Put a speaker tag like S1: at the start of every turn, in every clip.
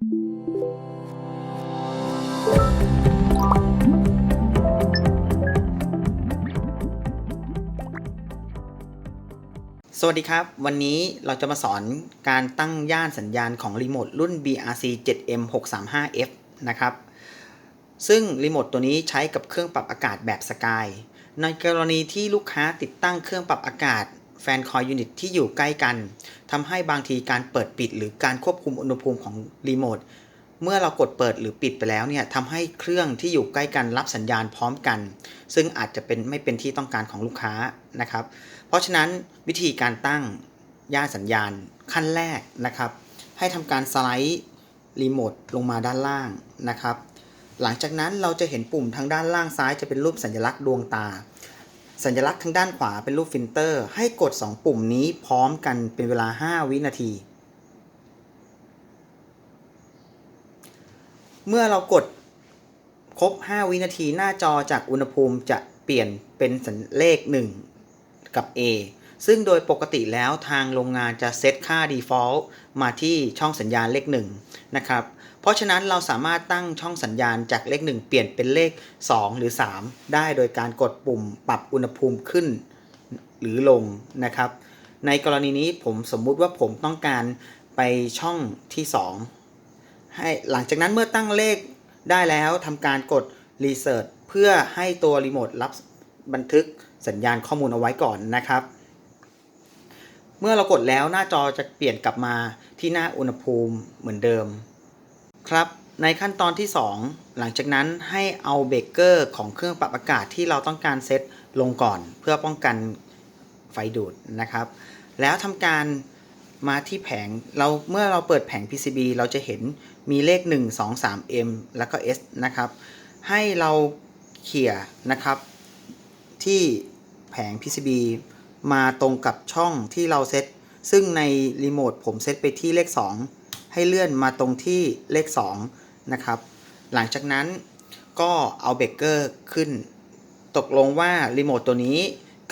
S1: สวัสดีครับ วันนี้เราจะมาสอนการตั้งย่านสัญญาณของรีโมทรุ่น BRC 7M 635F นะครับ ซึ่งรีโมทตัวนี้ใช้กับเครื่องปรับอากาศแบบสกายในกรณีที่ลูกค้าติดตั้งเครื่องปรับอากาศ แฟนคอยยูนิตที่อยู่ใกล้กันทำให้บางทีการเปิดปิดหรือการควบคุมอุณหภูมิของรีโมทเมื่อเรากดเปิดหรือปิดไปแล้วเนี่ยทำให้เครื่องที่อยู่ใกล้กันรับสัญญาณพร้อมกัน ซึ่งอาจจะเป็นไม่เป็นที่ต้องการของลูกค้านะครับ เพราะฉะนั้นวิธีการตั้งย่านสัญญาณขั้นแรกนะครับ ให้ทำการสไลด์รีโมทลงมาด้านล่างนะครับ หลังจากนั้นเราจะเห็นปุ่มทางด้านล่างซ้ายจะเป็นรูปสัญลักษณ์ดวงตา สัญลักษณ์ทางด้านขวาเป็นรูปฟิลเตอร์ ให้กด 2 ปุ่มนี้พร้อมกันเป็นเวลา 5 วินาที เมื่อเรากดครบ 5 วินาทีหน้าจอจากอุณหภูมิจะเปลี่ยนเป็นสัญเลข 1 กับ A ซึ่งโดยปกติแล้วทางโรงงานจะเซตค่า default มาที่ช่องสัญญาณเลข1นะครับ เพราะฉะนั้นเราสามารถตั้งช่องสัญญาณจากเลข 1 เปลี่ยนเป็นเลข 2 หรือ 3 ได้โดยการกดปุ่มปรับอุณหภูมิขึ้นหรือลงนะครับ ในกรณีนี้ผมสมมุติว่าผมต้องการไปช่องที่ 2 ให้หลังจากนั้นเมื่อตั้งเลขได้แล้วทำการกด Reset เพื่อให้ตัวรีโมทรับบันทึกสัญญาณข้อมูลเอาไว้ก่อนนะครับ เมื่อเรากดแล้วหน้าจอจะเปลี่ยนกลับมาที่หน้าอุณหภูมิเหมือนเดิม ครับ ในขั้นตอนที่ 2 หลังจากนั้นให้เอาเบรกเกอร์ของเครื่องปรับอากาศที่เราต้องการเซตลงก่อน เพื่อป้องกันไฟดูดนะครับ แล้วทำการมาที่แผงเราเมื่อเราเปิดแผง PCB เราจะเห็นมีเลข 1 2 3 M แล้วก็ S นะครับ ให้เราเขี่ยนะครับที่แผง PCB มาตรงกับช่องที่เราเซต ซึ่งในรีโมทผมเซตไปที่เลข 2 ให้เลื่อนมาตรงที่เลข 2 นะครับ หลังจากนั้นก็เอาเบรกเกอร์ขึ้น ตกลงว่ารีโมทตัวนี้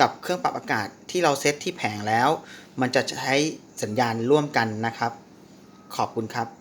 S1: กับเครื่องปรับอากาศที่เราเซตที่แผงแล้ว มันจะใช้สัญญาณร่วมกันนะครับ ขอบคุณครับ